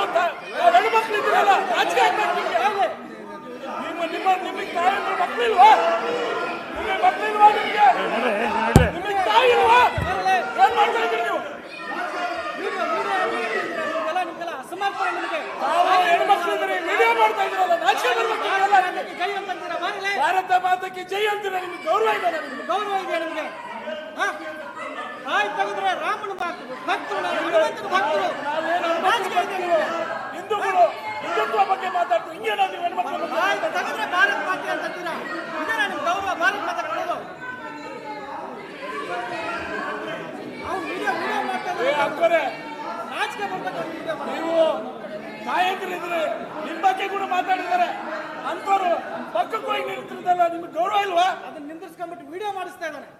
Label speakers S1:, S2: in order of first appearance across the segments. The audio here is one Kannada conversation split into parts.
S1: ಅಂತ ನಾವು ಹೆಣ್ಮಕ್ಳು ಇದ್ದೀರಲ್ಲ ರಾಜಕೀಯ ನಿಮ್ಮ ನಿಮ್ಮ
S2: ನಿಮಗೆ ತಾಯಿ ಅಂದ್ರೆ ನಿಮಗೆ? ತಾಯಿ ಇಲ್ವಾ?
S1: ಮಾಡ್ತಾ ಭಾರತ ಮಾತಕ್ಕೆ ಜೈ ಅಂತೀರ? ನಿಮ್ಗೆ ಗೌರವ ಇದೆ ನಿಮ್ಗೆ?
S2: ಗೌರವ ಇದೆ ನಿಮ್ಗೆ? ತಾಯಿ ತೆಗೆದ್ರೆ ರಾಮನ ಭಕ್ತರು ಭಕ್ತರು. ನಾವು
S1: ಹಿಂದುತ್ವ ಬಗ್ಗೆ ಮಾತಾಡ್ತು ಹಿಂಗೆ ನಾವು ಹೆಣ್ಮಕ್ಳ
S2: ತೆಗೆದ್ರೆ ಭಾರತ ಮಾತೆ ಅಂತಂತೀರಾ ಇದೇ ನಿಮ್ ಗೌರವ ಭಾರತ ಮಾತೆ ಕೊಡೋದು. ಅವ್ನು ವಿಡಿಯೋ ವಿಡಿಯೋ ನಾಚಿಕೆ ಬರ್ಬೇಕು
S1: ನೀವು ತಾಯಂದ್ರಿದ್ರೆ ನಿಮ್ಮ ಬಗ್ಗೆ ಕೂಡ ಮಾತಾಡಿದ್ದಾರೆ. ಅಂತವರು ಪಕ್ಕಕ್ಕೆ ಹೋಗಿ ನಿಲ್ತಿರ್ದಲ್ಲ ನಿಮ್ಗೆ ಗೌರವ ಇಲ್ವಾ?
S2: ಅದನ್ನ ನಿಂದಿರ್ಸ್ಕೊಂಡ್ಬಿಟ್ಟು ವಿಡಿಯೋ ಮಾಡಿಸ್ತಾ ಇದ್ದಾನೆ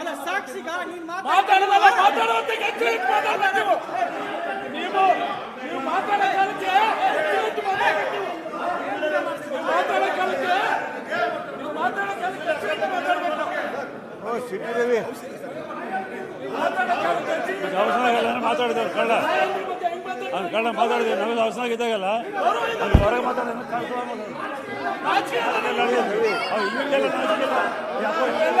S2: ಅಲ್ಲ ಸಾಕ್ಷಿಗ ನೀನ್
S1: ಮಾತಾಡೋದಲ್ಲ ಮಾತಾಡೋ ಗೆಜ್ಜೆ ಇಟ್ಟು ಮಾತಾಡ್ಬೇಕು ನೀವು ನೀವು ನೀವು ಮಾತಾಡೋ ಕಾಲಕ್ಕೆ ಗೆಜ್ಜೆ ಇಟ್ಟು ಮಾತಾಡ್ಬೇಕು ನೀವು. ನೀವು ಮಾತಾಡೋ ಕಾಲಕ್ಕೆ ನೀವು ಮಾತಾಡೋ ಕಾಲಕ್ಕೆ ಗೆಜ್ಜೆ ಇಟ್ಟು ಮಾತಾಡ್ಬೇಕು
S3: ಓ ಸಿಟ್ಟಿದೇವಿ
S1: ಎಲ್ಲ
S4: ಅವಸರ ಮಾತಾಡಿದವ್ರು ಕಳ್ಳ? ಅವ್ನು ಕಳ್ಳ ಮಾತಾಡಿದ್ವಿ ನಾವೆಲ್ಲ ಅವಸರ ಇದ್ದಾಗಲ್ಲ ಅಲ್ಲಿ ಹೊರಗೆ ಮಾತಾಡೋದು ಅವ್ರು ನಾಚಿಕೆಲ್ಲ